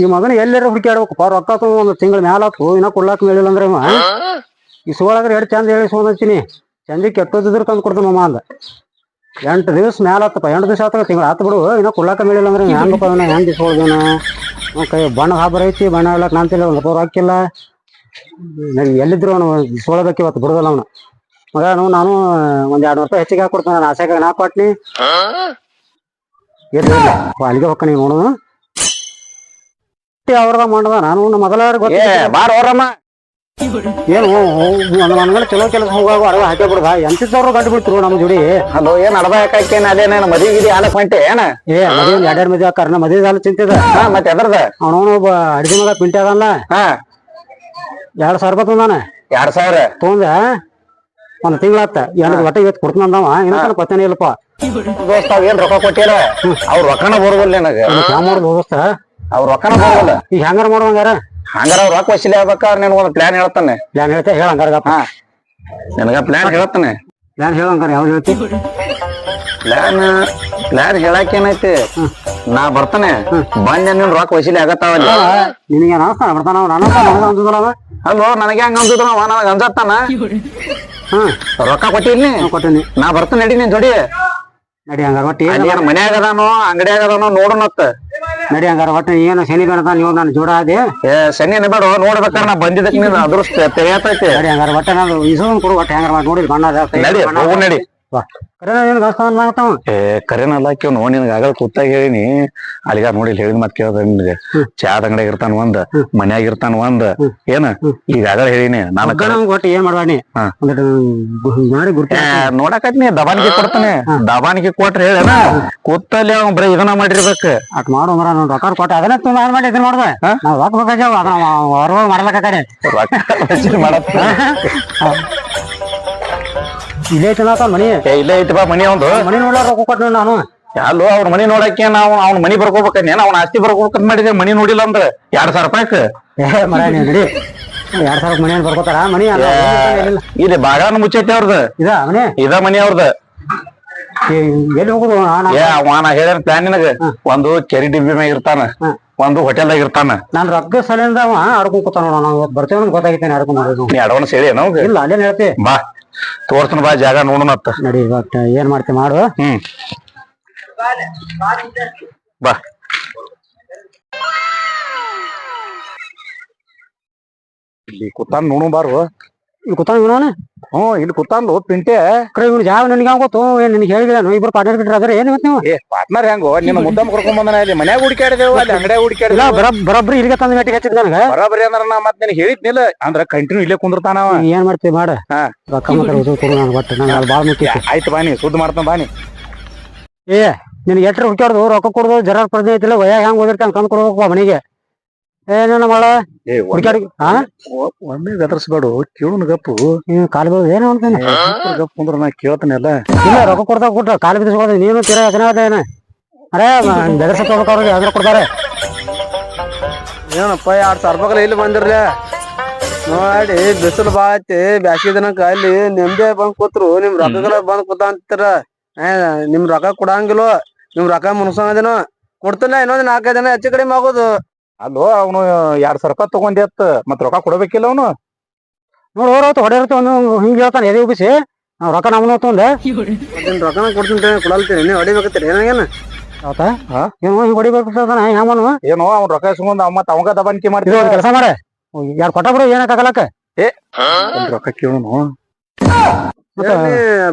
ಈ ಮಗನ ಎಲ್ಲಾರ ಹುಡುಕ್ಯಾಡ್ಬೇಕಪ್ಪ ರೊಕ್ಕ ತಗೊಂಡ್ ಒಂದು ತಿಂಗಳ ಮ್ಯಾಲಾತು ಇನ್ನ ಕೊಡ್ಲಾಕ ಮೇಲಿಲ್ಲ ಅಂದ್ರೆ ಇವ ಇಸ್ಕೊಳಗ್ರ ಎರಡು ಚಂದ ಹೇಳಿ ಇಸ್ಕೊಂಡಂತೀನಿ ಚಂದಿ ಕೆಟ್ಟೋದಿದ್ರು ತಂದು ಕೊಡ್ತಾನ ಮಾಮ ಅಂದ ಎಂಟು ದಿವಸ ಮ್ಯಾಲ ಆತಪ್ಪ ಎಂಟು ದಿವಸ ಆತ ತಿಂಗಳ ಆತು ಬಿಡು. ಇನ್ನ ಕೊಡ್ಲಾಕ ಮೇಲಿಲ್ಲ ಅಂದ್ರೆ ಹೆಂಗಪ್ಪ ಅವನ ಹೆಂಗ್ ಅವ್ನ್ ಕೈ ಬಣ್ಣ ಹಾಬರ್ ಐತಿ ಬಣ್ಣ ಹೇಳಕ್ ನಾಂತಿಲ್ಲ ಒಂದು ರೂಪಾಯಿ ಹಾಕಿಲ್ಲ. ನನ್ಗೆ ಎಲ್ಲಿದ್ರು ಅವನು ಇಸ್ಕೊಳ್ಬೇಕು ಇವತ್ತು ಬಿಡುದಲ್ಲ ಅವನು. ಮಗ ನಾವು ನಾನು ಒಂದ್ ಎರಡು ರೂಪಾಯಿ ಹೆಚ್ಚಿಗೆ ಹಾಕೊಡ್ತಾನೆ ನಾನು ಆಸೆಗೆ ನಾ ಕೊಟ್ನಿ. ಅಲ್ಲಿಗೆ ಹೋಗ್ತಾನೆ ನೀವು ನೋಡು ಅವ್ರದ ಮಾಡದ ನಾನು ನಮ್ಮ ಮೊದಲಾರ ಏ ಗೊತ್ತ ಬಾರ ಹೋರಮ್ಮ ಏನು ಮನಗಡೆ ಚಲೋ ಕೆಲಸ ಹೋಗುವಾಗ ಅಡವ ಹಾಕಿ ಬಿಡ್ದ. ಎಂತಿದ್ದವ್ರು ಗಂಟು ಬಿಡ್ತಿರು ನಮ್ಮ ಜೋಡಿ. ಹಲೋ ಏನ್ ಅಡಬ ಯಾಕೇನ್ ಅದೇನೇನು ಮದಿ ಗಿದಿ ಆಲಕ್ ಹೊಂಟೆ ಏನ? ಏ ಮದುವೆ ಒಂದ್ ಎರಡೆರಡು ಮದುವೆ ಆಕಾರ ಮದುವೆ ಸಾಲ ಚಿಂತಿದ. ಹಾ ಮತ್ತೆ ಎದ್ರದ ಅವನವನು ಒಬ್ಬ ಅಡಿಗೆ ಮಗ ಪಿಂಟಿ ಅದಲ್ಲ ಹಾ. ಎರಡ್ ಸಾವಿರ ರೂಪಾಯಿ ತಂದಾನ. ಎರಡ್ ಸಾವಿರ? ತೊಂದ ಒಂದ್ ತಿಂಗಳಾತ. ಎರಡು ಒಟ್ಟ ಇವತ್ತು ಕೊಡ್ತಾನ ಅಂದವ. ಇನ್ನೊಂದು ಪತ್ತನೇ ಇಲ್ಲಪ್ಪ. ದೋಸ್ತ ಅವ್ ಏನ್ ರೊಕ್ಕ ಕೊಟ್ಟಿರ ಅವ್ರ ರೊಕ್ಕನ ಬರುದಿಲ್ಲ ನನಗ. ಮಾಡೋದು ದೋಸ್ತ. ಅವ್ರ ರೊಕ್ಕನ ಬರುದಿಲ್ಲ ಈಗ ಹೆಂಗಾರ ಮಾಡುವಂಗಾರ ಹಂಗಾರ ಅವ್ರ ರೊಕ್ಕ ವಸೂಲಿ ಆಗ್ಬೇಕಾದ್ರೆ ನಿನ್ ಒಂದ್ ಪ್ಲಾನ್ ಹೇಳ್ತಾನೆ. ಪ್ಲಾನ್ ಹೇಳ್ತಾ ಹೇಳ ಹಂಗಾರ ಹಾ. ನಿನಗ ಪ್ಲಾನ್ ಹೇಳ್ತಾನೆ. ಪ್ಲಾನ್ ಹೇಳಂಗಾರ ಯಾವ್ದು ಹೇಳ್ತಿ? ಪ್ಲಾನ್ ಪ್ಲಾನ್ ಹೇಳಕ್ ಏನೈತಿ? ನಾ ಬರ್ತಾನೆ. ಬಂದ ನಿನ್ ರೊಕ್ಕ ವಸೂಲಿ ಆಗತ್ತಾವ ನಿನಗೆ ಅನಸ್ತಾನ ಬರ್ತಾನ ನನಗ ಅಲ್ಲೋ ನನಗೆ ಹಂಗ ಅನ್ಸುದ್ರ ನನಗ ಅನ್ಸತ್ತಾನ ಹ್ಮ್. ರೊಕ್ಕ ಕೊಟ್ಟಿರ್ಲಿ ಕೊಟ್ಟಿನಿ. ನಾ ಬರ್ತಾನೆ ನಡಿ ನೀನ್ ಜೋಡಿ. ನಡಿ ಹಂಗಾರ ಒಟ್ಟು ಏನು ಏನ್ ಮನ್ಯಾಗ ಅದಾನೋ ಅಂಗಡಿಯಾಗ ಅದಾನೋ ನೋಡೋಣತ್ತ ನಡಿ ಹಂಗಾರ ಒಟ್ಟು ಏನು ಶನಿ ಬೇಡ ನೀವು ನಾನು ಜೋಡ ಅದೇ ಏ ಸನಿ ಬೇಡ ನೋಡ್ಬೇಕಾರ ನಾ ಬಂದಿದ್ದಕ್ಕೆ ನೀನು ಅದೃಷ್ಟ ತೆರೆಯತೈತಿ ನಡಿ ಹಂಗಾರ ಒಟ್ಟೆ ನಾನು ಇಸೋನ್ ಕೊಡು ಒಟ್ಟೆ ಹಂಗಾರ ಮಾಡಿ ನೋಡಿ ಬಣ್ಣ ನಡಿ ಹೋಗು ನಡಿ. ಕರೆ ಏನು ಗಾಸ್ತಾನ ಆಗ್ತಾವ ಏ ಕರೆನ ಕೇವ್ ನೋಡಿ ನಿನಗ ಆಗಲ್ ಕೂತಾಗ ಹೇಳಿನಿ ಅಲ್ಲಿಗ ನೋಡಿ ಇಲ್ಲಿ ಹೇಳಿದ ಮತ್ ಕೇಳ್ದ ನಿನಗೆ. ಚಾದ ಅಂಗಡಿಯಾಗ ಇರ್ತಾನ ಒಂದ್ ಮನ್ಯಾಗ ಇರ್ತಾನ ಒಂದ್. ಏನ? ಈಗ ಆಗಲ್ ಹೇಳಿನಿ ನಾನು ಒಟ್ಟು ಏನ್ ಹಾ. ಮಾಡಿ ಗುರ್ತಿ ನೋಡಕತ್ನಿ ದಬಾನಿಗೆ ಕೊಡ್ತಾನೆ. ದಬಾನಿಗೆ ಕೊಟ್ರೆ ಹೇಳ ಕೂತಲ್ಲಿ ಅವ್ ಬರೀ ಇದನ್ನ ಮಾಡಿರ್ಬೇಕು. ಅಟ್ ಮಾಡು ಮರ ನಾನು ರೊಕ್ಕ ಕೊಟ್ಟೆ ಅದನ್ನ ತುಂಬ ಏನ್ ಮಾಡಿ ಇದನ್ನ ಮಾಡ್ದೆ. ನಾವು ರೊಕ್ಕ ಬೇಕಾಗ್ಯಾವ ಅದನ್ನ ಹೊರಗೆ ಮಾಡ್ಲಕ್ಕ ಕಡೆ ರೊಕ್ಕ ವಸೂಲಿ ಮಾಡತ್ತ. ಇಲ್ಲೇ ತಿನ್ನತ ಮನಿ. ಏ ಇಲ್ಲೇ ಐತಿ ಬಾ ಮನಿ ಅವಂದು ಮನಿ ನೋಡ್ಲಾರ ರೊಕ್ಕ ಕೊಟ್ಟು ನಾನು? ಅಲ್ಲೋ ಅವ್ರ ಮನಿ ನೋಡಕ್ಕೆ ನಾವು ಅವ್ನ ಮನಿ ಬರ್ಕೋಬೇಕನ್ನೇನ ಅವ್ನ ಆಸ್ತಿ ಬರ್ಕೋಬೇಕಂತ ಮಾಡಿದೆ ಮನಿ ನೋಡಿಲ್ಲ ಅಂದ್ರ ಎರಡ್ ಸಾವಿರ ರೂಪಾಯಿಕ್ ಏ ಮರ ನಡಿ. ಎರಡ್ ಸಾವಿರ ಮನಿ ಏನ್ ಬರ್ಕೋತಾರ? ಮನಿ ಅಲ್ಲ ಏನಿಲ್ಲ. ಇಲ್ಲಿ. ಬಾಗಾನ ಮುಚ್ಚೈತಿ ಅವ್ರದ್. ಇದ ಮನಿ? ಇದ ಮನಿ ಅವ್ರದ್ದು ಏ, ಎಲ್ಲಿ ಹೋಗುದು ನಾನು ಏ ಅವ ನಾ ಪ್ಲಾನ್ ನಿನಗ. ಒಂದು ಕೆರಿ ಡಿಬ್ಬಿ ಮ್ಯಾಗ ಇರ್ತಾನ. ಒಂದು ಹೋಟೆಲ್ದಾಗ ಇರ್ತಾನ. ನಾನು ರೊಕ್ಕ ಸಲಿಂದ ಅವ ಆಡ್ಕೊಂಡ್ ಕೂತಾನ ನೋಡ ನಾವು ಇವತ್ತು ಬರ್ತೇವೆ ಗೊತ್ತಾಗಿತ್ತೇನೆ ಆಡ್ಕೊಂಡ್ ಮಾಡೋದು? ನೀ ಅಡ್ವಾನ್ಸ್ ಹೇಳಿ ನಮ್ಗ ಇಲ್ಲ ಅಲ್ಲೇನ್ ಹೇಳ್ತಿ ಬಾ. ತೋರ್ಸನ ಬಾ ಜಾಗ ನೋಡೋಣತ್ತ ನಡಿ ಏನ್ ಮಾಡ್ತಿ ಮಾಡು. ಹ್ಮ್. ಬಾ. ಇಲ್ಲಿ ಕುತ್ತಾನ್ ನೋಡು ಬಾರು. ಇಲ್ಲಿ ಕೂತಾನ ಇವನವನ ಹ್ಮ್ ಇಲ್ಲಿ ಕುತ್ತಾನ್ಲು ಪಿಂಟೆ. ಕರೆ ಇವನು ಯಾವ ನನಗೆ ಯಾವ ಗೊತ್ತು? ಏನ್ ನಿನಗೆ ಹೇಳಿಲ್ಲ ಇಬ್ರು ಪಾರ್ಟ್ನರ್ ಬಿಟ್ರೆ ಅದ್ರ ಏನ್ ಇವತ್ತು ನೀವು? ಏ ಪಾರ್ಟ್ನರ್ ಹೆಂಗೋ? ನಿನ್ನ ಮುದ್ದಮ್ ಕರ್ಕೊಂಡ್ ಬಂದನ ಇಲ್ಲಿ. ಮನ್ಯಾಗ ಹುಡುಕಾಡಿದೆವು ಅಲ್ಲಿ ಅಂಗಡಿಯಾಗ ಇಲ್ಲ ಹುಡುಕಾಡಿದೆವು ಬರ ಬರೋಬ್ರಿ ಇಲ್ಲಿಗೆ ತಂದ ಮೆಟ್ಟಿಗೆ ಹಚ್ಚಿದ್ ನನಗೆ. ಬರಬರಿ ಅಂದ್ರ ನಾ ಮತ್ ನಿನ್ ಹೇಳಿದ್ನಿಲ್ಲ ಅಂದ್ರ ಕಂಟಿನ್ಯೂ ಇಲ್ಲೇ ಕುಂದಿರ್ತಾನ ಅವ. ನೀ ಏನ್ ಮಾಡ್ತೀವಿ ಮಾಡ. ಹಾ. ರೊಕ್ಕ ಮಾತ್ರ ಉಸುರು ಕೊಡು ನಾನು ಒಟ್ಟು. ನಂಗೆ ಅದು ಭಾಳ ಮುಖ್ಯ. ಆಯ್ತು ಬಾನಿ ಸುದ್ದಿ ಮಾಡ್ತಾನ ಬಾನಿ ಏ ನಿನಗೆ ಎಟ್ರ ಹುಡ್ಕ್ಯಾಡ್ದು? ರೊಕ್ಕ ಕೊಡೋದು ಜರ ಪ್ರಜ್ಞೆ ಐತಿಲ್ಲ. ವಯ ಹೆಂಗ್ ಓದಿರ್ತಾನೆ? ಕಂದ್ ಕೊಡ್ಬೇಕು ಮನೆಗೆ. ಏನೇನ ಮಾಡ? ಏ ಒಮ್ಮೆ ಬೆದರ್ಸ್ಬೇಡು ಕೇಳುನ್ ಗಪ್ಪು. ನೀನು ಕಾಲು ಬೀಳೋದು ಏನು ಅಂತಾನೆ ನಾ ಇಲ್ಲ ರೊಕ್ಕ ಕೊಡ್ತಾ ಕೊಟ್ಟ ಕಾಲು ನೀನು ತೀರಾ ಅದ ಏನ? ಅರೇ ಅವ್ರಿಗೆ ಯಾವ್ದಾರ ಕೊಡ್ತಾರೆ? ಏನಪ್ಪ ಎರಡ್ ಸಾವಿರ ರೂಪಾಯಿ ಇಲ್ಲಿ ಬಂದಿರ್ಲಿ. ನೋಡಿ ಬಿಸಿಲು ಬಾ ಐತಿ ಬ್ಯಾಸಿಗೆ ದಿನಕ್ಕ ಅಲ್ಲಿ ನಿಮ್ದೇ ಬಂದ್ ಕೂತ್ರು ನಿಮ್ ರೊಕ್ಕಗಳ ಬಂದ್ ಕೂತ ಅಂತೀರ. ನಿಮ್ ರೊಕ್ಕ ಕೊಡಂಗಿಲ್ಲ ನಿಮ್ ರೊಕ್ಕ ಮುನ್ಸಂಗದೇನೋ ಕೊಡ್ತಿಲ್ಲ ಇನ್ನೊಂದ್ ನಾಲ್ಕೈದು ದಿನ ಹೆಚ್ಚು ಕಡಿಮೆ ಆಗೋದು. ಅಲ್ಲೋ ಅವನು ಎರಡ್ ಸಾವಿರ ರೂಪಾಯಿ ತಗೊಂಡಿ ಅತ್ತ ಮತ್ ರೊಕ್ಕ ಕೊಡಬೇಕಿಲ್ಲ ಅವನು. ನೋಡಿ ಹೋರವತ್ತು ಹೊಡೆಯಿರ್ತು ಒಂದು ಹಿಂಗೆ ಹೇಳ್ತಾನೆ ಎದೆ ಉಬಿಸಿ ನಾವ್ ರೊಕ್ಕ ನಮ್ಮನ್ನ ತೊಂದೆ ರೊಕ್ಕನ ಕೊಡ್ತೀನಿ ಕೊಡಲ್ತೀನಿ ನೀವು ಹೊಡಿಬೇಕತ್ತೀರಿ ಏನಾಗೇನ? ಏನು. ಹಿಂಗೆ ಏನೋ ಅವ್ನ ರೊಕ್ಕ ಇಸ್ಕೊಂಡ್ ಅವ್ ಮತ್ ಅವಂಗ ದಬಾನಿಕೆ ಮಾಡ್ತೀವಿ ಒಂದು ಕೆಲಸ ಮಾಡ. ಯಾರು ಕೊಟ್ಟ ಬಿಡು ಏನಕ್ಕಾಗಲಕ್ಕ ರೊಕ್ಕ ಕೇಳೋಣ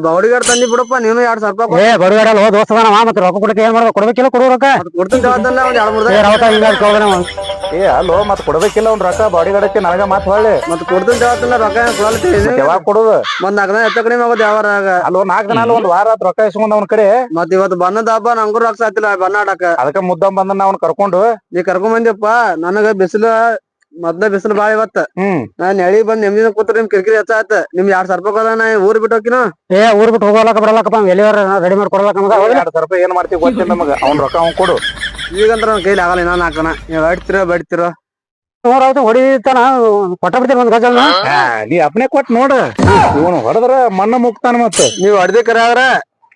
ಬೌಡಿಗಾರ್ ತಂದಿ ಬಿಡಪ್ಪ ನೀನು ಎರಡ್ ಸಾವಿರ ರೂಪಾಯಿ ಏ ಬಡಗಡಲ್ಲ ಹೋ ದೋಸ್ತ ಅದಾನ ಮತ್ತೆ ರೊಕ್ಕ ಕೊಡಕ್ಕೆ ಏನ್ ಮಾಡ್ಬೇಕು? ಕೊಡ್ಬೇಕಿಲ್ಲ ಕೊಡು ರೊಕ್ಕ. ಕೊಡ್ತೀನಿ ಜವಾಬ್ದಾರ ಒಂದ್ ಎರಡ್ ಮೂರ್ ಅವ. ಏ ಅಲ್ಲೋ ಮತ್ ಕೊಡಬೇಕಿಲ್ಲ ಒಂದ್ ರೊಕ್ಕ ಬಾಡಿಗಾರಕ್ಕೆ ನನಗ ಮಾತ್ ಹೊಳ್ಳಿ. ಮತ್ತೆ ಕೊಡ್ತೀನಿ ಜವಾಬ್ದಾರ ರೊಕ್ಕ ಕೊಡಲ್ತೀನಿ ಯಾವಾಗ ಕೊಡುದು? ಒಂದ್ ನಾಲ್ಕು ದಿನ ಹೆಚ್ಚು ಕಡಿಮೆ ಆಗೋದು ಯಾವಾರಾಗ ಅಲ್ಲೋ ನಾಲ್ಕು ದಿನ ಅಲ್ಲ ಒಂದ್ ವಾರ ಆತ್ ರೊಕ್ಕ ಇಸ್ಕೊಂಡ್ ಅವ್ನ ಕಡೆ. ಮತ್ ಇವತ್ತು ಬಣ್ಣದ ಹಬ್ಬ ನಂಗೂ ರೊಕ್ಕ ಸಾತಿಲ್ಲ ಬಣ್ಣ ಆಡಕ ಅದಕ್ಕ ಮುದ್ದಂ ಬಂದನ್ನ ಅವ್ನ ಕರ್ಕೊಂಡು. ನೀ ಕರ್ಕೊಂಡ್ ಬಂದಿಯಪ್ಪ ನನಗ ಬಿಸಿಲು ಮೊದ್ಲ ಬಿಸಿಲು ಬಾಳ ಇವತ್ತ. ಹ್ಮ್. ನಾನ್ ಎಳಿ ಬಂದ್ ನೆಮ್ಮದಿನ ಕೂತ್ರ ನಿಮ್ ಕಿರಿಕಿರಿ ಹೆಚ್ಚಾತ ನಿಮ್ ಎರಡ್ ಸಾವಿರ ರೂಪಾಯಿ ಕೊಡ ನಾ ಊರ್ ಬಿಟ್ಟು ಹೋಗಿನ ಏ ಊರ್ ಬಿಟ್ಟು ಹೋಗಲಕ ಬರಲಕಪ್ಪ ಎಲ್ಲಿವರ ರೆಡಿ ಮಾಡಿ ಕೊಡಲಕ ನಮಗ? ಎರಡ್ ಸಾವಿರ ರೂಪಾಯಿ ಏನ್ ಮಾಡ್ತೀವಿ ಗೊತ್ತಿಲ್ಲ ನಮಗ. ಅವ್ನ ರೊಕ್ಕ ಅವ್ನ್ ಕೊಡು. ಈಗಂದ್ರ ಅವ್ನ ಕೈಲಿ ಆಗಲ್ಲ ನಾನು ಹಾಕಣ ನೀವ್ ಬಡ್ತಿರೋ. ಬಡ್ತಿರೋ ಹೊಡಿತಾನ ಕೊಟ್ಟ ಬಿಡ್ತೀನಿ ಒಂದ್ ಗಜಲ್ನ ಆ, ನೀ ಅಪ್ನೆ ಕೊಟ್ ನೋಡ. ಇವನು ಹೊಡೆದ್ರ ಮಣ್ಣ ಮುಕ್ತಾನ ಮತ್ತ ನೀವ್ ಹೊಡ್ದಿ ಕರೆ ಆದ್ರ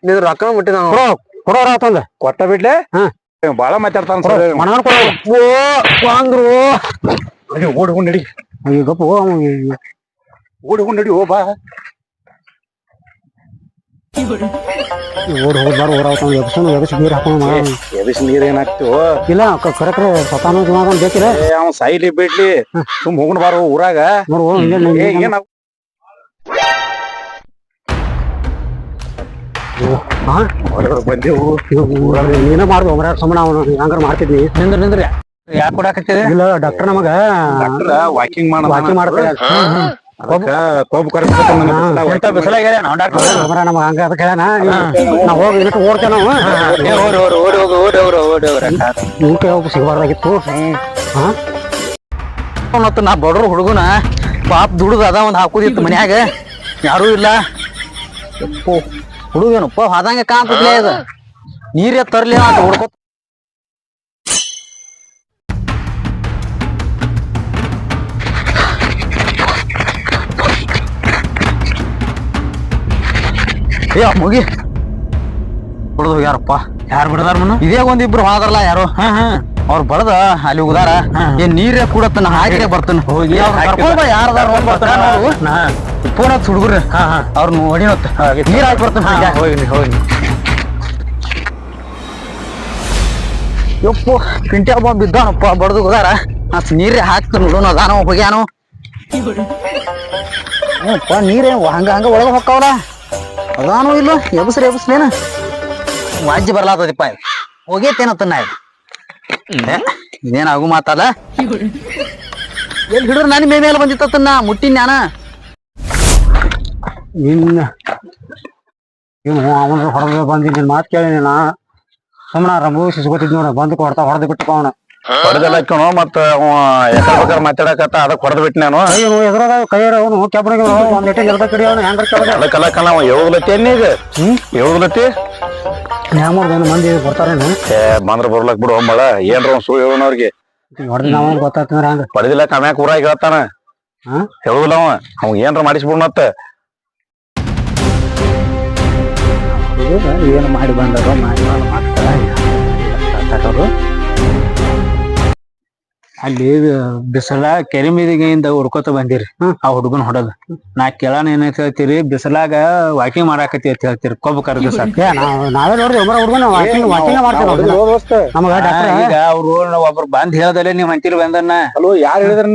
ನೀವ್ ರೊಕ್ಕ ಮುಟ್ಟಿ ನಾವು ಕೊಡೋ ಕೊಡೋರ ಆತಂದ. ಕೊಟ್ಟ ಬಿಡ್ಲೆ? ಹಾ. ಬಾಳ ಮಾತಾಡ್ತಾನ ಓ ಅಂದ್ರು ಅಯ್ಯೋ ಓಡಿ ಹೋಗ್ ನಡಿ. ಅಯ್ಯೋ ಗಪ್ಪ ಓಡಿ ಹೋಗ್ ನಡಿ ಓ ಬಾ. ಓಡ್ ಹೋಗ್ಬಾರ ಊರಾಗ ಎಬ್ಸನು ಎಬ್ಸ್ ನೀರ್ ಮಾಡ ಎಬಿಸ್ ನೀರ್ ಏನಾಗ್ತು? ಇಲ್ಲ ಕ- ಸತಾನು ಜೀವನ ಬೇಕಿಲ್ಲ? ಸಾಯ್ಲಿ ಬಿಡ್ಲಿ. ಸುಮ್ ಹೋಗ್ನ ಬಾರ ಊರಾಗ. ನೋಡು ಏನ ಬಂದೇವು. ನೀನ ಮಾಡ್ದು ಒಬ್ಬರ ಸುಮ್ಮನೆ ಅವನು. ಹಂಗಾರ ಮಾಡ್ತಿದ್ವಿ ನಿಂದ್ರ ನಿಂದ್ರ. ಯಾಕೆ ಕೊಡಾಕತ್ತಿದೆ ಇಲ್ಲ ಡಾಕ್ಟರ್ ನಮಗ ಡಾಕ್ಟರ್ ವಾಕಿಂಗ್ ಮಾಡ ವಾಕಿಂಗ್ ಮಾಡ್ತಾರೆ. ಅದಕ್ಕ ಕೊಬ್ಬು ಕರ್ಸ್ಬೇಕು ಬಿಸಿಲಾಗ ನಾವು ಡಾಕ್ಟರ್ ಒಬ್ಬರ ನಮಗ ಹಂಗ ಅದಕ್ಕೆ ಹೇಳ ನಾವು ಹೋಗಿ ಇದಕ್ಕೆ ಓಡ್ತೇವೆ ನಾವು. ಓಡಿ ಓಡಿ ಓಡಿ ಹೋಗಿ ಓಡಿ ಹೋಗ್ರಿ ಓಡಿ ಹೋಗ್ರಿ ನಿಮ್ಗೆ ಹೋಗಿ ಸಿಗಬಾರ್ದಾಗಿತ್ತು. ಹಾ? ಮತ್ತು ನಾ ಬಡ್ರು ಹುಡುಗನ ಪಾಪ ದುಡ್ದು ಅದ ಒಂದ್ ಹಾಕುದಿತ್ತು ಮನ್ಯಾಗ. ಯಾರು ಇಲ್ಲ. ಹುಡುಗೇನು ಹುಡುಗನಪ್ಪ ಅದಂಗೆ ಕಾಣ್ತದ್ಲೇ ಇದು ನೀರೇ ತರ್ಲಿ ಅಂತ ಹುಡ್ಕೋ ಏ ಮುಗಿ. ಹೊಡೆದು ಹೋಗ್ಯಾರಪ್ಪ ಯಾರು ಬಿಡದಾರ ಮನು? ಇದೇ ಒಂದಿಬ್ರು ಹೋದ್ರಲ್ಲ ಯಾರು? ಹಾ ಅವ್ರು ಬಡದ ಅಲ್ಲಿ ಉದಾರ. ಏನ್ ನೀರೇ ಕೂಡತ್ತನ ಹಾಕೇ ಹಾಕಿ ಬರ್ತಾನ. ಹೋಗಿ ಯಾರದಾರ ಅವ್ರ. ನೋಡಿ ನೋಡು ಫೋನ್ ಹಚ್ಚ ಹುಡುಗ್ರಿ ಅವ್ರನ್ನ ಹೊಡಿನತ್ತ ನೀರ್ ಹಾಕಿ ಬರ್ತಾನ. ಹೋಗಿ. ಹೋಗಿ ಯಪ್ಪು ಪಿಂಟ್ಯಾ ಬಾಂಬ್ ಬಿದ್ದಾನಪ್ಪ ಬಡದು ಉದಾರ. ಅತ್ ನೀರೇ ಹಾಕ್ತಾನ ನೋಡೋಣ ಅದಾನವ ಹೋಗ್ಯಾನು. ನೀರೇ ಹಂಗ ಹಂಗ ಒಳಗ ಹೊಕ್ಕವಲ್ಲ ಅದಾನು ಇಲ್ಲ? ಎಬಸ್ರಿ ಎಬಸ್ಲೇನ ವಾಜ್ಯ ಬರ್ಲಾತದಿಪ್ಪ ಇದು. ಹೋಗೇತೇನತ್ತನ್ನ ಇದು. ಏ, ಇದೇನ್ ಆಗು ಮಾತಲ್ಲ? ಎಲ್ಲಿ ಹಿಡಿದ್ರು ನನ್ನ ಮೇ ಮೇಲೆ ಬಂದಿತ್ತನ್ನ ಮುಟ್ಟಿನ ನಾನ ನಿನ್ನ ಇವನು ಅವನ ಹೊಡೆದ ಬಂದಿ ನಿನ್ ಮಾತು ಕೇಳಿ ನಾ. ಸುಮ್ಮನ ರಂಬು ಸಿಸ್ಕೊತಿದ್ ನೋಡ ಬಂದು ಕೊಡ್ತಾ ಹೊಡೆದು ಬಿಟ್ಟು ಅವನ. ಹೊಡೆದೆಲ್ಲ ಮತ್ತ ಬೇಕಾದ್ರೆ ಮಾತಾಡಕತ್ತ ಅದಕ್ಕೆ ಹೊಡೆದ್ ಬಿಟ್ಟು ನಾನು ಅಯ್ಯೋ ಎದ್ರಾಗ ಅವನು ಕೆಬ್ಬಣಿಗೆ ಒಂದ್ ಇಟ್ಟೆ ನೆಲದ ಕಡಿ ಅವನು ಹೆಂಗ್ರ ಕೆಳಗ ಅದಕ್ಕೆಲ್ಲ ಕಣ ಅವ ಯಾವಾಗ್ಲತ್ತಿ ಅನ್ನೀಗ ಹ್ಮ್? ಯಾವಾಗ್ಲತ್ತಿ ನ್ಯಾಮರ್ದೇನು ಮಂದಿ ಬರ್ತಾರೇನು ಏ ಬಂದ್ರ ಬರ್ಲಕ್ ಬಿಡು ಮಳ ಏನ್ರ ಒಂದ್ ಸುಳ್ಳು ಹೇಳೋಣ ಅವ್ರಿಗೆ ಹೊಡೆದ ನಾವು ಗೊತ್ತಾಗ್ತಂದ್ರ ಹಂಗ? ಹೊಡೆದಿಲ್ಲ ಕಮ್ಯಾಕ್ ಊರಾಗ ಹೇಳ್ತಾನ? ಹೇಳುದಿಲ್ಲ ಅವ ಅವ್ ಏನ್ರ ಮಾಡಿಸ್ಬಿಡ್ನತ್ತ ಏನು ಮಾಡಿ ಬಂದರು ಮಾಡಿ ಮಾಡ್ತಾರ ಅಲ್ಲಿ ಬಿಸಿಲ ಕೆರೆ ಮೀದಿಗೆಯಿಂದ ಹುಡ್ಕೋತ ಬಂದಿರಿ. ಆ ಹುಡುಗನ್ ಹೊಡೋದು. ನಾ ಕೇಳಾನ ಏನಂತ ಹೇಳ್ತೀರಿ ಬಿಸಿಲಾಗ ವಾಕಿಂಗ್ ಮಾಡಾಕತಿ ಅಂತ ಹೇಳ್ತೀರಿ ಕೊಬ್ಬು ಕರ್ದು ಸಾಕು. ನಾವೇ ನೋಡ್ರಿ ಒಬ್ಬರ ಹುಡುಗನ ವಾಕಿಂಗ್ ವಾಕಿಂಗ್ ಮಾಡ್ತೇವೆ ನಮಗ ಡಾಕ್ಟರ್ ಈಗ ಅವ್ರು ಒಬ್ರು ಬಂದ್ ಹೇಳದಲ್ಲ ನೀವ್ ಅಂತೀರಿ ಬಂದನ್ನ. ಹಲೋ ಯಾರು ಹೇಳಿದ್ರ?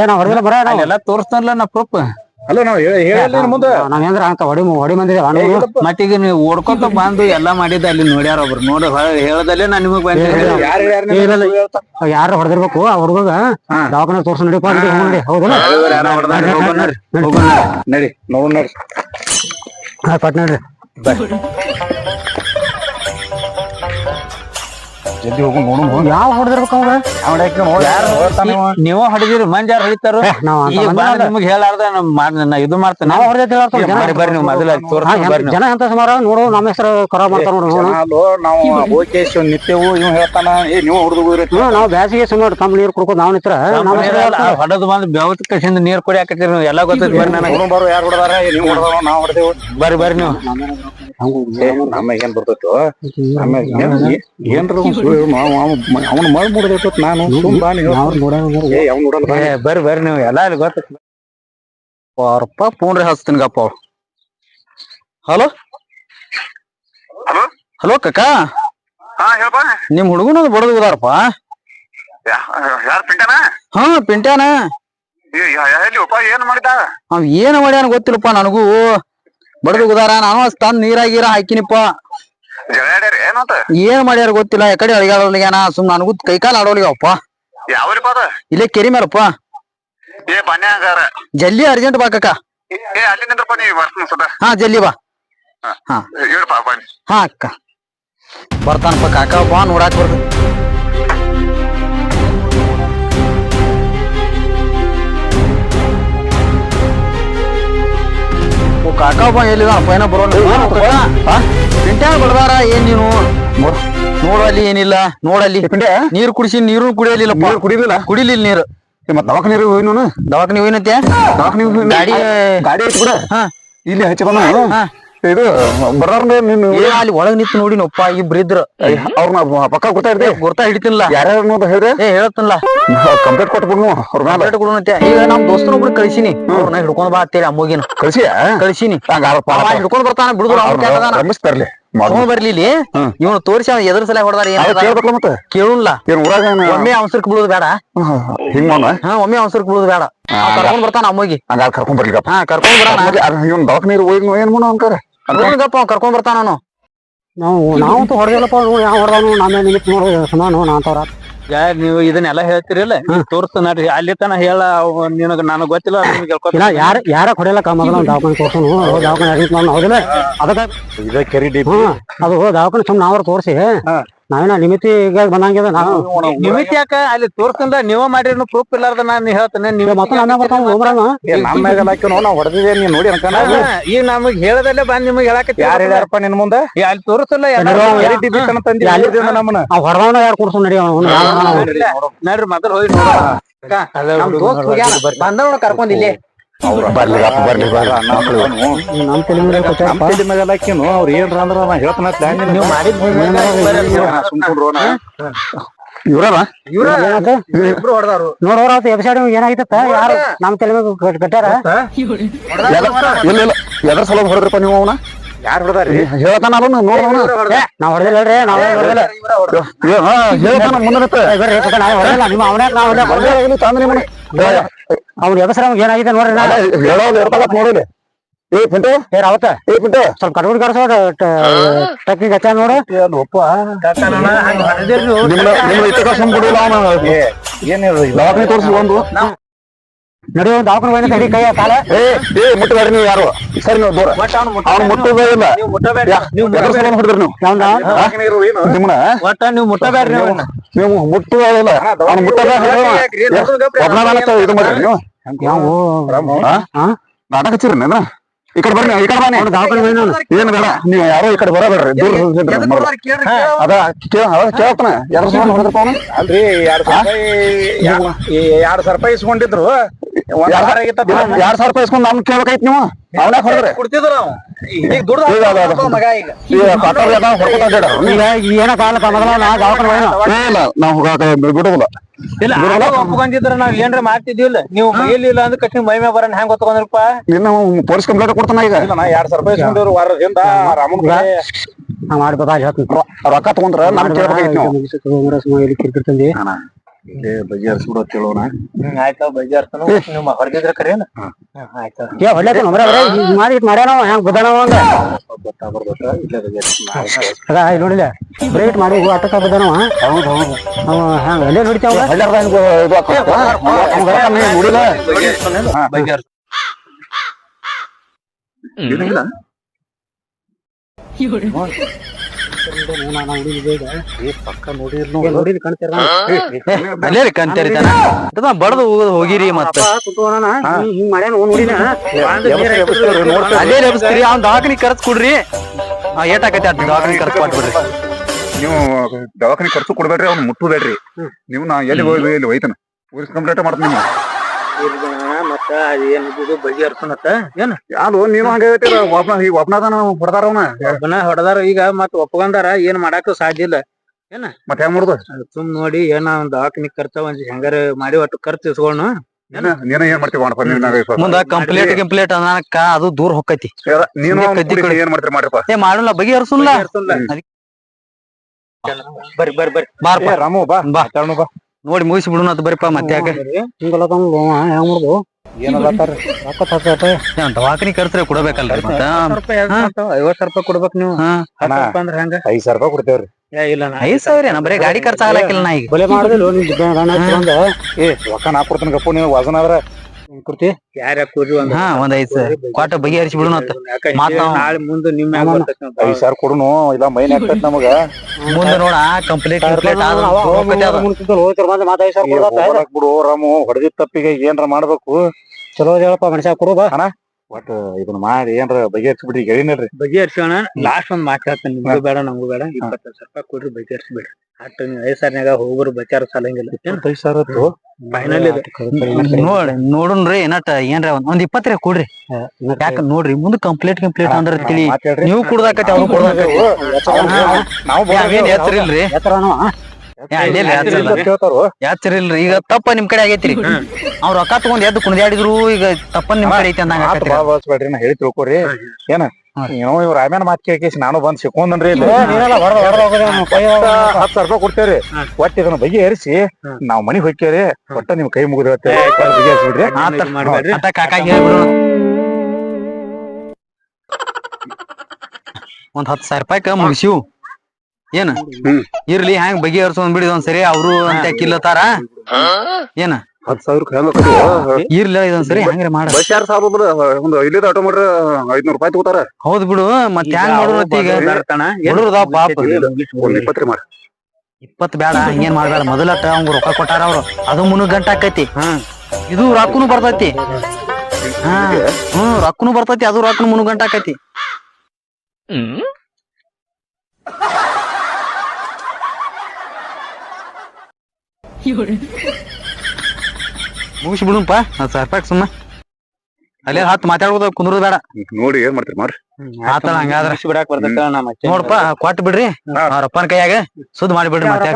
ಏ ಬರ ನಾವು ಅಲ್ಲೆಲ್ಲ ತೋರಿಸ್ತಾನಲ್ಲ ನಾ ಪ್ರೂಫ್. ನಾವ್ ಮುಂದೆ? ನಾವ್ ಅಂತ ಹೊಡಿ ಹೊಡಿ ಬಂದಿದ್ದೇವೆ ಮತ್ತೀಗ ನೀವು ಓಡ್ಕೊಂತ ಬಂದು ಎಲ್ಲಾ ಮಾಡಿದ್ದ ಅಲ್ಲಿ ನೋಡ್ಯಾರ ಒಬ್ರು. ನೋಡಿ ಹೇಳದಲ್ಲೇ ನಾನು ನಿಮಗ್ ಬಂದಿ. ಯಾರು ಹೊಡೆದಿರ್ಬೇಕು? ಆ ಹುಡುಗ ದವಾಖಾನೆ ತೋರ್ಸ ನಡಿಪ ನಡಿ. ಹೌದಲ್ಲ ನಡಿ ಪಟ್ ನಡ್ರಿ ಜಲ್ದಿ ಹೋಗು ನೋಡು. ಯಾವ ಹೊಡೆದಿರ್ಬೇಕು ಅವ್ರ ಅವ್ನ್ ಯಾಕೆ ನೋಡ್ ಯಾರು? ನೀವು ಹೊಡೆದಿರಿ ಮಂಜ್ ಯಾರು ಹೊಡಿತಾರ. ನಾವ್ ಅಂತ ಈಗ ಬಂದ ಬಂದ್ ನಿಮಗ್ ಹೇಳಾರ್ದ ನಾ ಮಾಡ್- ನಾ ಇದು ಮಾಡ್ತೇನೆ. ನಾವ್ ಹೊಡೆದ ಬರ್ರಿ ಬರ್ರಿ ನೀವು ಮೊದಲ ಹಾ, ತೋರ್ಸ್ತೀನಿ ಬರ್ರಿ ನೀವು. ಜನ ಎಂತ ಸುಮಾರು? ನೋಡು ನಮ್ಮ ಹೆಸರು ಕರ ಮಾಡ್ತಾರ ನೋಡು ಜನ ಅಲ್ಲೋ, ನಾವು ಹೋಗಿ ನಿತ್ಯವು ಇವ್ ಹೇಳ್ತಾನ. ಏ ನೀವು ಹೊಡೆದು ಹೋಗಿರತ್ತಿ ಹ್ಮ್ ನಾವು ಬ್ಯಾಸಿಗೆ ಸುಮ್ಮನೆ ನೋಡಿ ತಮ್ಮ ನೀರು ಕುಡ್ಕೋದು ನಾವ್ ನಿತ್ರ ನಮ್ಮ ಹೆಸರು ಹೊಡೆದು ಬಂದು ಬೆವತ್ ಕಸಿಂದ ನೀರ್ ಕುಡಿ ಹಾಕತ್ತೀರಿ ನೀವು ಎಲ್ಲ ಗೊತ್ತೈತಿ ಬರ್ರಿ ನನಗೆ. ಅವನು ಬರೋ ಯಾರು ಹೊಡೆದಾರ? ಏ ನೀವು ಹೊಡೆದಾರ ನಾವು ಹೊಡೆದೇವು. ಬರ್ರಿ ಬರ್ರಿ ನೀವು. ಏ ನಮಗೆ ಏನ್ ಬರ್ತೈತೋ? ಆಮೇಲೆ ಏನ್ ಏನ್ರ ಒಂದ್ ಸುಳ್ಳು ಅವನು ಮಳ್ ಮುಡ್ದೈತತ್ ನಾನು ಸುಮ್ ಬಾ ಏ ಅವ್ನು ನೋಡಲ್ಲ ಬಾ. ಏ ಬರ್ರಿ ಬರ್ರಿ ನೀವು. ಎಲ್ಲ ಅಲ್ಲಿ ಅವ್ರಪ್ಪ ಫೋನ್ ರೀ ಹಚ್ತೀನಿ ಗಪ್ಪ ಅವ್ರು ಹಲೋ? ಹಲೋ ಕಕ್ಕ ಹಾ ಹೇಳಪ್ಪ. ನಿಮ್ ಹುಡುಗನ ಬಡದು ಹೋದಾರಪ್ಪ ಯಾರು ಪಿಂಟನ? ಹಾ ಪಿಂಟ್ಯಾನ. ಏನ್ ಮಾಡಿದ? ಅವ್ ಏನ್ ಮಾಡ್ಯಾನ ಗೊತ್ತಿಲ್ಲಪ್ಪ ನನಗೂ. ಬಡದು ಉದಾರ ನಾನು ಅಷ್ಟ್ ತಂದ್ ನೀರಾಗ ಗೀರ ಹಾಕಿನಿಪ್ಪ. ಏನಂತ ಏನ್ ಮಾಡ್ಯಾರ ಗೊತ್ತಿಲ್ಲ ಯಾಕಡೆ ಅಳಿಗಾಡೋಲಿಗ್ಯಾನ ಸುಮ್ ನನಗೂ ಕೈಕಾಲ ಆಡೋಲಿಗಪ್ಪ ಯಾವ್ರಿಪ್ಪ ಅದ? ಇಲ್ಲೇ ಕೆರಿ ಮೇಲಪ್ಪ. ಏ ಜಲ್ದಿ ಅರ್ಜೆಂಟ್ ಬಾ ಕಕ್ಕ ಏ ಅಲ್ಲಿ ನಿಂದ್ರಪ್ಪ ನೀ ಬರ್ತೀನಿ ಸದ ಹಾ ಜಲ್ದಿ ಬಾ. ಹಾ. ಬನ್ನಿ. ಹಾ ಅಕ್ಕ. ಬರ್ತಾನಪ್ಪ ಕಾಕ ಬಾ ನೋಡಾಕ್ ಬರ್ತ ಓ ಎಲ್ಲಿದ ಏನೋ ಬರೋಲ್ಲ ಪಿಂಟ್ಯಾಗ ಬಡದಾರ ಏನ್ ನೀನು? ನೋಡಲ್ಲಿ ಏನಿಲ್ಲ ನೋಡಲ್ಲಿ. ನೀರು ಕುಡಿಸಿ ನೀರು ಕುಡಿಯಲಿಲ್ಲ ಕುಡಿಲಿಲ್ಲ? ಕುಡಿಲಿಲ್ಲ ನೀರು. ಮತ್ತೆ ದವಾಖಾನೆ ನೀರು ಹೋಗಿ ನಾನು ದವಾಖಾನೆ ಹೋಯ್ನತ್ತೆ ದವಾಖಾನೆ ಗಾಡಿ ಗಾಡಿ ಐತಿ ಕೂಡ ಹಾ. ಇಲ್ಲಿ ಹಚ್ಚಿ ಬಂದ ಹಾ. ಇದು ಬರೋರ್ನ ನೀನು ಏ ಅಲ್ಲಿ ಒಳಗ್ ನಿಂತು ನೋಡಿನಪ್ಪ ಇಬ್ರು ಇದ್ರು. ಅವ್ರನ್ನ ಪಕ್ಕ ಗೊತ್ತಾ ಇರ್ತೀವಿ ಗುರ್ತಾ ಹಿಡಿತಿಲ್ಲ ಯಾರ್ಯಾರು ಅನ್ನೋದು ಹೇಳ್ರಿ? ಏ ಹೇಳ್ತನ್ಲ ಕಂಪ್ಲೇಂಟ್ ಕೊಟ್ಬಿಡ್ನು ಅವ್ರ ಮೇಲೆ ಕಂಪ್ಲೇಂಟ್ ಈಗ ನಮ್ ದೋಸ್ತನ ಒಬ್ರು ಕಳಿಸಿನಿ. ಅವ್ರನ್ನ ಹಿಡ್ಕೊಂಡ್ ಬಾ ಅಂತೇಳಿ ಅಮ್ಮಗಿನ. ಕಳಿಸಿ ಕಳಿಸಿನಿ. ಹಿಡ್ಕೊಂಡ್ ಬರ್ತಾನ ಬಿಡುದ್ರ ಅವ್ರ ರಮೇಶ್ ತರ್ಲಿ ಇಲ್ಲಿ ಇವನು ತೋರಿಸಿ ಅವ್ನ ಎದ್ರ ಸಲ ಹೊಡೆದಾರ ಏನ್ ಕೇಳ್ಬೇಕಲ್ಲ ಮತ್ತೆ. ಕೇಳುಲ್ಲ ಏನ್ ಒಮ್ಮೆ ಅವಸರಕ್ ಬಿಡುದು ಬೇಡ. ಹಿಂಗ ಹಾ ಒಮ್ಮೆ ಅವಸರಕ್ ಬಿಡುದು ಬೇಡ. ಕರ್ಕೊಂಡ್ ಬರ್ತಾನ ಅಮ್ಮಗಿ. ಹಂಗಾರ ಕರ್ಕೊಂಡ್ ಬರ್ಲಿ ಹಾ ಕರ್ಕೊಂಡ್ ಬರ ಇವ್ನ ದವಾಖಾನೆ ಹೋಗಿ ಏನ್ ಮಾಡೋ ಅಂಕಾರ ಗಪ್ಪ ಅವ ಕರ್ಕೊಂಡ್ ಬರ್ತಾನ ನಾನು ನಾವು ನಾವಂತೂ ಹೊಡೆದಿಲ್ಲಪ್ಪ ಯಾವ ಹೊಡೆದನು ನಮ್ಮ ನಿಮಿತ್ ನೋಡು ಸುಮಾರು ನಾ ಅಂತವ್ರ ಯಾರ್ ನೀವು ಇದನ್ನೆಲ್ಲ ಹೇಳ್ತಿರಲ್ಲ? ತೋರ್ಸ್ತ ನಡ್ರಿ. ಅಲ್ಲಿ ತನ ಹೇಳ ಅವ್ ನಿನಗ ನನಗ್ ಗೊತ್ತಿಲ್ಲ ನಿಮ್ಗೆ ಇಲ್ಲ ಯಾರ ಯಾರ ಹೊಡೆಯಲ್ಲ ಮೊದಲ ಒಂದು ದವಾಖಾನೆ ತೋರ್ಸನು. ದವಾಖಾನೆ ಅಡ್ಮಿಟ್ ಮಾಡಿ ಹೌದಿಲ್ಲ? ಅದಕ್ಕೆ ಇದ ಕೆರಿ ಡಿ ಅದು ದವಾಖಾನೆ ಸುಮ್ಮನೆ ನಾವ್ರ ತೋರಿಸಿ. ನಾವೇನ ನಿಮಿತಿ ಈಗ ಬಂದಂಗಿದೆ ನಾವು ನಿಮಿತ್ ಯಾಕ ಅಲ್ಲಿ ತೋರ್ಸಂದ ನೀವ ಮಾಡಿರ್ನು ಪ್ರೂಫ್ ಇಲ್ಲಾರ್ದ ನಾನು ಹೇಳ್ತೇನೆ ನೀವು ಮತ್ತೆ ನಮ್ಮ ಬರ್ತಾವ ನಾವ್ ನೋಡಿ ಅನ್ಕೊಂಡ ಈಗ ನಮಗ್ ಹೇಳದಲ್ಲೇ ಬಂದ್ ನಿಮಗ್ ಹೇಳಕ ಯಾರು ಹೇಳ್ಯಾರಪ್ಪ ನಿನ್ ಮುಂದೆ ಅಲ್ಲಿ ತೋರಿಸಲ್ಲ ನಮ್ಮನ್ನ ಹೊರವಣ ಯಾರು ಕೂಡ್ಸು ನಡಿ ನಡ್ರಿ ಮೊದಲು ಹೋಗಿ ಬಂದವನ ಕರ್ಕೊಂಡ್ ಇಲ್ಲಿ ಬರ್ಲಿ ಬರ್ಲಿ ನಮ್ಮ ತಲೆ ಮೇಲೆ ಕೊಟ್ಟಾರಪ್ಪ. ಹಾಕಿನು ಅವ್ರ ಏನ್ರ ಅಂದ್ರ ನಾ ಹೇಳ್ತಾನ ಪ್ಲಾನ್ ನೀವು ಮಾಡಿದ್ ಇವ್ರಲ್ಲ ಹೊಡೆದಾರು. ನೋಡೋರ ಆತು ಎಬ್ಸಾಡಿ ಏನಾಗಿತ್ತ ಯಾರು? ನಮ್ಮ ತಲೆ ಮೇಲೆ ಕಟ್ಟಾರ? ಇಲ್ಲ ಇಲ್ಲ. ಎದ್ರ ಸಲ ಹೊಡೆದ್ರಪ್ಪ ನೀವು ಅವನ? ಯಾರು ಹೊಡೆದಾರಿ? ಹೇಳ್ತಾನ ಅದನ್ನ ನಾವ್ ಹೊಡೆದಿಲ್ಲ ಹೇಳ್ರಿ ನಾವ್ ಹೊಡೆದಿಲ್ಲ. ಹೇಳ್ತಾನ ಮುಂದೆ ಏ, ಬರ್ರಿ ನಾವ್ ಹೊಡೆದಿಲ್ಲ. ನಿಮ್ಮ ಅವನೇ ನಾವ್ ಹೊಡೆದ ತಂದ್ರಿ ಮನೆ. ಅವ್ನ ಎಬ್ಸರ ಏನಾಗಿದೆ ನೋಡ್ರಿ ನೋಡಿ ಏ ಪಿಂಟು. ಏ ರಾವತ ಏ ಪಿಂಟು. ಸ್ವಲ್ಪ ಕಟ್ಬಿಡ್ ಕರ್ಸ ಟಕ್ಕಿ ಗಚ್ಚ ನೋಡು. ನಿಮ್ನ ಅವನ ದವಾಖಾನೆ ತೋರಿಸಿ ಒಂದು. ನಡಿ ಒಂದ್ ದವಾಖಾನೆ ಹೋಗಿ ತಡಿ ಕೈ ಕಾಲ ಏ ಏ ಮುಟ್ಟಬೇಡ್ರಿ ನೀವು ಯಾರು ಸರಿ ನೀವು ದೂರ ಅವ್ನು ಮುಟ್ಟೋದೇ ಇಲ್ಲ ಎದ್ರ ಸಲ ಹೊಡೆದ್ರಿ ನೀವು ಯಾವ್ದ ನಿಮ್ಮನ್ನ ಒಟ್ಟ ನೀವು ಮುಟ್ಟಬೇಡ್ರಿ ಅವ್ನ. ನೀವು ಮುಟ್ಟುವ ಇಲ್ಲ ಅವ್ನು ಮುಟ್ಟದ ಒಬ್ಬನ ಇದು ಮಾಡ್ರಿ ನೀವು ಯಾವ ಹಾ? ಹಾ? ನಾಟಕ ಹಚ್ಚಿರಿ ನೀನು ಈ ಕಡೆ ಬರ್ರಿ ಈ ಕಡೆ ಬನ್ನಿ. ದವಾಖಾನೆ ಹೋಗಿ ನಾನು ಏನ್ ಬೇಡ ನೀವು ಯಾರೋ ಈ ಕಡೆ ಬರಬೇಡ್ರಿ ದೂರ. ಅದ ಕೇಳ ಅದ ಕೇಳ್ತಾನ. ಹೊಡೆದ್ರಪ್ಪ ಅಲ್ರಿ ಎರಡ್ ಎರಡ್ ಸಾವಿರ ರೂಪಾಯಿ ಇಸ್ಕೊಂಡಿದ್ರು. ಎರಡ್ ಸಾವಿರ ರೂಪಾಯಿ ಇಸ್ಕೊಂಡ್ ನಮ್ ಕೇಳ್ಬೇಕಾಯ್ತು ನೀವು? ಅವನೇ ಹೊಡೆದ್ರೆ ಕೊಡ್ತಿದ್ರು ಏನ ಕಾಲ ಮೊದಲ ನಾ ಇಲ್ಲ ನಾವು ಹೋಗಾಕ ಬಿಡುದಿಲ್ಲ ಇಲ್ಲ ಒಪ್ಕೊಂಡಿದ್ರ ನಾವ್ ಏನ್ರ ಮಾಡ್ತಿದ್ವಿಲ್ಲ. ನೀವು ಅಂದ್ರೆ ಮೈ ಬರೋಣ ಹೆಂಗ್ ಗೊತ್ತಕೊಂಡ್ರಪ್ಪ? ನಿನ್ನ ಪೊಲೀಸ್ ಕಂಪ್ಲೇಂಟ್ ಕೊಡ್ತಾನ ಈಗ. ನಾ ಎರಡ್ ಸಾವಿರ ರೂಪಾಯಿ ವಾರದಿಂದ ರಾಮನ್ ನಾ ಹೇಳ್ತೀನಿ. ರೊಕ್ಕ ತಗೊಂಡ್ರ ನಮ್ಗೆ ಕೇಳ್ಬೇಕಾಗಿತ್ತು ನೀವು ಕಿರ್ಕಿರ್ ತಂದಿ ಬಗೆಹರಿಸ್ಬಿಡು ಕೇಳೋಣ. ಹ್ಮ್ ಆಯ್ತಾ ಹೊಡೆದಿದ್ರ ಕರೇನ ಆಯ್ತಾ. ಏ ಹೊಡ್ಲಕ್ಕ ನಮ್ರ ಹಿಂಗ್ ಮಾಡಿ ಇಟ್ ಮಾಡ್ಯಾನ ಅವ, ಹೆಂಗ್ ಬದ್ದಾನ ಅವ ಹಂಗ ಅದ ಇಲ್ಲಿ ನೋಡಿಲ್ಲ ಮಾಡಿ ಆಟಕ್ಕ ಹೌದು ಹೌದು ಅವ ಹೆಂಗ್ ಅಲ್ಲೇ ನೋಡಿತಾವ ಹಳ್ಳ್ಯಾರ್ದ ಹೆಂಗ್ ಇದು ಆಕ್ಕತ್ತ? ಅವ್ನ್ಗ ನೀ ನೋಡಿಲ್ಲ ಬಗೆಹರ್ಸ. ಏನಿಲ್ಲ ನೋಡಿದ್ ಕಾಣ್ತೀರ ಅಲ್ಲೇ ಕಂತೇರಿತಾನ ಬಡದು ಹೋಗಿರಿ ಮತ್ತ. ಅದೇ ಅವ್ನ ದವಾಖಾನಿ ಕರ್ಸ್ ಕೊಡ್ರಿ. ಆ, ಏಟ್ ಆಕತಿ ಅದ್ ದವಾಖಾನಿ ಕರ್ಸ್ ಕೊಟ್ಬಿಡ್ರಿ. ನೀವು ದವಾಖಾನಿ ಖರ್ಚು ಕೊಡ್ಬೇಡ್ರಿ ಅವ್ನು ಮುಟ್ಟಬೇಡ್ರಿ ನೀವು ನಾ ಎಲ್ಲಿ ಹೋಗಿ ಎಲ್ಲಿ ಹೋಯ್ತಾನ? ಪೊಲೀಸ್ ಕಂಪ್ಲೇಂಟ್ ಮಾಡ್ತೀನಿ ಮತ್ತ ಅದೇನ್ ಇದು ಬಗೆಹರ್ಸನತ್ತ ಏನ್? ಯಾರು ನೀವು ಹಂಗ ಹೇಳ್ತೀರ? ಒಬ್ಬನ ಈ ಒಬ್ಬನದಾನ ಹೊಡೆದಾರ ಅವನ? ಒಬ್ಬನ ಹೊಡೆದಾರ ಈಗ ಮತ್ ಒಪ್ಕೊಂಡಾರ ಏನ್ ಮಾಡಾಕ ಸಾಧ್ಯ ಇಲ್ಲ. ಮತ್ತೆ ಹೆಂಗ್ ಮಾಡುದು? ಸುಮ್ ನೋಡಿ ಏನ ಒಂದ್ ದವಾಖಾನಿ ಖರ್ಚ ಒಂದ್ ಹೆಂಗಾರ ಮಾಡಿ ಒಟ್ಟು ಖರ್ಚು ಇಸ್ಕೊಳ್ಳೋಣ ನೀನ- ನೀನ ಏನ್ ಮಾಡ್ತೀವಿ ನೀನ್ ಮುಂದ ಕಂಪ್ಲೇಂಟ್ ಗಿಂಪ್ಲೇಟ್ ಅನ್ನಕ ಅದು ದೂರ ಹೊಕ್ಕೈತಿ. ನೀನು. ಏನ್ ಮಾಡ್ತೀರಿ ಮಾಡ್ರಪ್ಪ? ಏ ಮಾಡಲ್ಲ ಬಗೆಹರ್ಸುಲ್ಲ ಬರ್ರಿ ಬರ್ರಿ ಬರ್ರಿ. ಬಾರಪ್ಪ ರಾಮು ಬಾ. ಬಾ. ಬಾ. ನೋಡಿ ಮುಗಿಸಿ ಬಿಡೋಣ ಅಂತ ಬರೀಪ ಮತ್ತೆ ಯಾಕೆ? ದವಾಖಾನಿ ಖರ್ಚ್ರೆ ಕೊಡಬೇಕಲ್ರಿ ಮತ್ತ? ಐವತ್ ಸಾವಿರ ರೂಪಾಯಿ ಕೊಡ್ಬೇಕು ನೀವು. ಅಂದ್ರ ಹೆಂಗ? ಐದ್ ಸಾವಿರ ರೂಪಾಯಿ ಕೊಡ್ತೇವ್ರಿ. ಏ ಇಲ್ಲ ನಾ ಐದ್ ಸಾವಿರ ಏನ ಬರೀ ಗಾಡಿ ಖರ್ಚಾಗಲ್ಲ ನಾಯಿ ನಾ ಈಗ. ಬಲೆ ಮಾಡಿದ್ರೆ ಏ ರೊಕ್ಕ ನಾ ಕೊಡ್ತೀನಿ ಗಪ್ಪು ನೀವು ವಜನ ಆದ್ರ ಕೂಡ್ರಿ ಒಂದ್ ಹಾ ಒಂದ್ ಐದ್ ಸಾವಿರ ಕ್ವಾಟ ಬಗೆಹರಿಸಿ ಮಾತ್ ನಾಳೆ ಮುಂದೆ ನಿಮ್ಮ. ಬರ್ತೈತಿ ನೋಡ್. ಐದ್ ಸಾವಿರ ಕೊಡುನು. ಇಲ್ಲ ಮೈನ್ ಆಗ್ತೈತಿ ನಮಗ. ಮುಂದೆ ನೋಡ ಕಂಪ್ಲೀಟ್ ಹೋಗತ್ತೆ ಅದ. ಬಂದ್ ಬಿಡು ರಾಮು. ತಪ್ಪಿಗೆ ಏನ್ರ ಮಾಡ್ಬೇಕು. ಚಲೋ ಹೇಳಪ್ಪ ಮನುಷ್ಯ ಕೊಡು ಬಾ. ಒಟ್ಟ ಇದನ್ನ ಮಾಡಿ ಏನ್ರ ಬಗೆಹರಿಸಿ ಬಿಡ್ರಿ ಹೇಳಿನಲ್ರಿ ಬಗೆಹರಿಸೋಣ. ಲಾಸ್ಟ್ ಒಂದ್ ಮಾತು ಹೇಳ್ತೇನೆ ನಿಮ್ಗೂ ಬೇಡ ನಮಗೂ ಬೇಡ. ಇಪ್ಪತ್ತೈದು ಸಾವಿರ ರೂಪಾಯಿ ಕೊಡ್ರಿ ಬಗೆಹರಿಸಿ ಬಿಡ್ರಿ ಅಟ್ ನೀವು ಐದ್ ಸಾವಿರನಾಗ ಹೋಗ್ಬರು ಬಚಾರ ಸಾಲಂಗಿಲ್ಲ. ಇಪ್ಪತ್ತೈದು ಸಾವಿರ. ಫೈನಲ್ ಇದೆ. ನೋಡ್ರಿ ನೋಡುನ್ರಿ ಏನಟ ಏನ್ರ ಒಂದ್ ಒಂದ್ ಇಪ್ಪತ್ತರ ಕೊಡ್ರಿ. ಯಾಕ ನೋಡ್ರಿ ಮುಂದ್ ಕಂಪ್ಲೀಟ್ ಕಂಪ್ಲೀಟ್ ಅಂದ್ರ ತಿಳಿ. ನೀವು ಕುಡ್ದಾಕತಿ ಅವ್ರು ಕುಡ್ದಾಕತಿ ನಾವು ನಾವೇನ್ ಎಚ್ಚರ ಇಲ್ರಿ ಯಾ, ಇಲ್ಲ, ಇಲ್ಲ, ಎಚ್ಚರ ಇಲ್ಲ. ಇಲ್ರಿ? ಈಗ ತಪ್ಪ ನಿಮ್ ಕಡೆ ಆಗೈತ್ರಿ. ಅವ್ರ ರೊಕ್ಕ ತಗೊಂಡ್ ಎದ್ದು ಕುಣಿದಾಡಿದ್ರು ಈಗ ತಪ್ಪ ನಿಮ್ ಕಡೆ ಐತಿ ಅಂದಂಗ ಬಳಸ್ಬೇಡ್ರಿ ನಾ ಹೇಳಿ ತಿಳ್ಕೊರಿ. ಏನ? ಏನೋ ಇವ್ರ ಆಮೇಲೆ ಮಾತ್ ಕೇಳಿಕೇಸಿ ನಾನು ಬಂದ್ ಸಿಕ್ಕೊಂಡ್ರಿ ಹತ್ತು ರೂಪಾಯಿ ಕೊಡ್ತೇವ್ರಿ. ಒಟ್ಟ ಇದನ್ನ ಬಗೆಹರಿಸಿ ನಾವ್ ಮನಿಗ್ ಹೋಗ್ತೇವ್ರಿ. ಒಟ್ಟ ನಿಮ್ ಕೈ ಮುಗಿದ ಒಂದ್ ಹತ್ತು ಸಾವಿರ ರೂಪಾಯಿಕ ಮುಗಿಸಿವ್ ಏನ? ಇರ್ಲಿ ಹ್ಯಾಂಗ್ ಬಗೆಹರಿಸೋನ್ ಬಿಡಿ ಒಂದ್ ಸರಿ ಅವ್ರು ಅಂತ ಕಿಲ್ಲತಾರ ಏನ? ಹತ್ತು ಸಾವಿರಕ್ಕೆ ಹೆಂಗ ಇರ್ಲಿ ಇದೊಂದ್ ಸರಿ ಹಂಗ್ರೆ ಮಾಡ. ಬಸ್ ಒಂದು ಇಲ್ಲಿದ ಆಟೋ ಮಾಡ್ರ ಐದ್ನೂರು ರೂಪಾಯಿ ತಗೋತಾರ. ಹೌದ್ ಬಿಡು ಮತ್ ಹ್ಯಾಂಗ್ ಮಾಡೋಣ ಈಗ? ಬರ್ತಾನ ಹುಡುಗ್ರದ ಪಾಪ. ಒಂದ್ ಇಪ್ಪತ್ತು ಮಾಡಿ. ಇಪ್ಪತ್ ಬೇಡ ಹಿಂಗೇನ್ ಮಾಡ್ಬೇಡ. ಮೊದಲಟ ಅವಂಗ ರೊಕ್ಕ ಕೊಟ್ಟಾರ ಅವ್ರು. ಅದು ಮುನ್ನೂರ್ ಗಂಟೆ ಆಕೈತಿ. ಇದು ರೊಕ್ಕನು ಬರ್ತೈತಿ. ಹಾ ಹ್ಮ್ ರೊಕ್ಕನು ಬರ್ತೈತಿ ಅದು ರೊಕ್ಕನು ಮುನ್ನೂರ್ ಗಂಟೆ ಆಕೈತಿ. ಮುಗಿಸಿ ಬಿಡುಂಪ ಸರ್ಪಾಕ್ ಸುಮ್ಮ ಅಲ್ಲೇ ಹತ್ತು ಮಾತಾಡ್ಬೋದ ಕುಂದ್ರ ಬೇಡ. ನೋಡಿ ಏನ್ ಮಾಡ್ತೀರಿ ಮಾಡ್ರಿ ಆತನ ಹಂಗಾದ್ರ. ಬಿಡಾಕ್ ಬರ್ತೈತ ನೋಡಪ್ಪ ಕೊಟ್ ಬಿಡ್ರಿ. ಅವ್ರ ಅಪ್ಪನ ಕೈಯಾಗ ಸುದ್ ಮಾಡಿ ಬಿಡ್ರಿ ಮತ್ತೆ.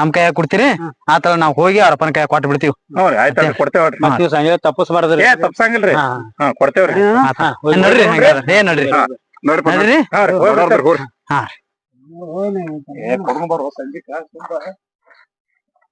ನಿಮ್ ಕೈಯಾಗ ಕೊಡ್ತೀರಿ. ಆತರ ನಾವ್ ಹೋಗಿ ಅವ್ರ ಅಪ್ಪನ ಕೈಯಾಗ ಕೊಟ್ಟು ಬಿಡ್ತೀವಿ. ಹ್ಞೂ ಆಯ್ತು ಕೊಡ್ತೇವ್ರಿ ಮತ್ತ್ ಇವ್ ಸಂಜೆ ತಪ್ಪಸ್ಬಾರ್ದ್ರಿ. ಏ ತಪ್ಸಂಗಿಲ್ರಿ. ಕೊಡ್ತೇವ್ರಿ. ಹಾ, ನಡ್ರಿ ಹಂಗಾದ್ರ? ಏ ನೋಡ್ರಿ? ನಡ್ರಿ ಹಾ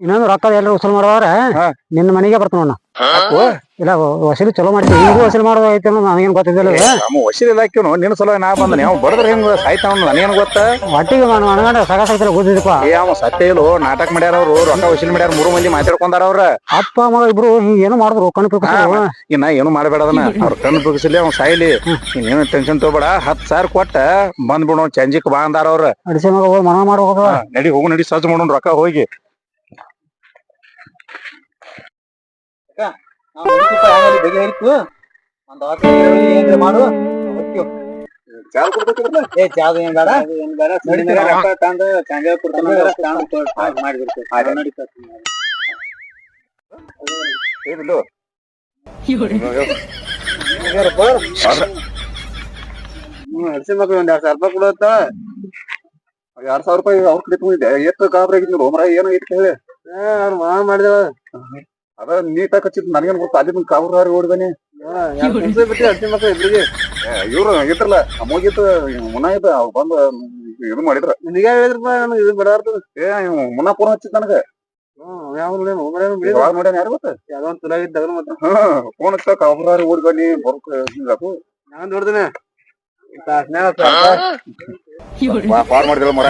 ಇನ್ನೊಂದು ರೊಕ್ಕ ಎಲ್ಲರೂ ವಸೂಲ್ ಮಾಡೋದ್ರ ಹಾ. ನಿನ್ನ ಮನೆಗೆ ಬರ್ತಾನ? ಇಲ್ಲ ವಸೂಲಿ ಚಲೋ ಮಾಡ್ತೀವಿ. ಈಗ ವಸೂಲಿ ಮಾಡೋದು ಐತೆ ನನಗೇನ್ ಗೊತ್ತಿದ್ದಿಲ್ಲ ನಮ್ಮ ವಸೂಲಿ ಇಲಾಖೆನು ನಿನ್ನ ಸಲ ನಾ ಬಂದ. ನೀವು ಬಡದ್ರ ಹೆಂಗ್ ಸಾಯ್ತಾವ ನನಗೇನು ಗೊತ್ತ? ಒಟ್ಟಿಗೆ ನಾನು ಸಗ ಸೈತಲ್ಲ ಗೊತ್ತಿದ್ದಪ್ಪ ಏ ಅವ ಸತ್ಯ ಇಲ್ಲ. ನಾಟಕ ಮಾಡ್ಯಾರ ಅವ್ರು ರೊಕ್ಕ ವಸೂಲಿ ಮಾಡ್ಯಾರ ಮೂರು ಮಂದಿ ಮಾತಾಡ್ಕೊಂಡಾರ ಅವ್ರ. ಅಪ್ಪ ಮಗ ಇಬ್ರು ಏನು ಮಾಡಿದ್ರು? ಕಣ್ಣು ಪಿಕ್ಕಿಸ್ರು. ಇನ್ನ ಏನು ಮಾಡಬೇಡ ಅದನ್ನ. ಅವ್ರ ಕಣ್ಣು ಬಿಗಿಸಲಿ ಅವ್ನ ಸಾಯ್ಲಿ. ಏನು ಟೆನ್ಷನ್ ತಗೋಬೇಡ. ಹತ್ ಸಾವಿರ ಕೊಟ್ಟ ಬಂದ್ಬಿಡೋ. ಚಂಜಿಕ್ ಬಾ ಅಂದಾರ ಅವ್ರ. ಅಡಿಸಿ ಮಗ ಹೋಗಿ ಮನ ಮಾಡ್ಬೋದ ನಡಿ ಹೋಗು ನಡಿ ಸಜ್ಜು ಮಾಡೋಣ ರೊಕ್ಕ ಹೋಗಿ. ಮಾಡು ಚಾಲ್ ಕೊಡ್ಬೇಕಿಲ್ಲ ಏ ಚಾದ ಏನ್ ಬೇಡ. ಏನ್ ಬೇಡ, ಸುಮ್ನೆ ರೊಕ್ಕ ತಂದು ಸಂಜೆ ಕೊಡ್ತಾನ, ತಾನು ಕೊಡ್- ಹಾಗ್ ಮಾಡ್ಬಿಡ್ತೀವಿ. ಅದು ನಡೀತೈತಿ. ಏನಿಲ್ಲೋ ಹಡ್ಸಿ ಮಕ್ಳು ಒಂದ್ ಎರಡ್ ಸಾವಿರ ರೂಪಾಯಿ ಕೊಡತ್ತ ಎರಡ್ ಸಾವಿರ ರೂಪಾಯಿ ಅವ್ರ ಕಡೆ ತಗೊಂಡಿದ್ದೆ. ಎಷ್ಟು ಗಾಬರಿ ಆಗಿದ್ನು ಮರ ಏನೋ ಇಟ್ಟು ಹೇಳಿ ಅವ್ರ ಮಾ ಮಾಡಿದೇವ ಅದ ನೀಟಾಗಿ ಹಚ್ಚಿದ್ ನನಗೇನ್ ಗೊತ್ತ ಅಲ್ಲಿ ಮುಂದೆ ಕಾವ್ರಾರಿ ಓಡಿ ಬನ್ನಿ ಬಿಟ್ಟು ಇಬ್ರಿಗೆ ಇವ್ರು ಇದ್ರಲ್ಲ ಅಮ್ಮೋಗಿತ್ತು ಮುನ್ನ ಇದ್ದ ಬಂದ ಬಂದು ಇದು ಮಾಡಿದ್ರ. ನಿನಗೆ ಹೇಳಿದ್ರಪ್ಪ ನನಗೆ ಇದು ಬಿಡಾರ್ದು. ಏ ಇವ್ ಮುನ್ನ ಫೋನ್ ಹಚ್ಚಿದ್ ನನಗ. ಮಾಡ್ಯಾನ ಯಾರು ಗೊತ್ತ? ಯಾವ್ದೋ ಒಂದ್ ತುಲಾಗ ಇದ್ದಾಗ ಮಾತ್ರ. ಫೋನ್ ಹಚ್ಚ ಕಾವ್ರಾರಿ ಓಡಿ ಬನ್ನಿ ಬರ್ಕ ನಾನ್ ನೋಡ್ದೇನೆ. ಪಾರ್ ಮಾಡಿದಿಲ್ಲ ಮರ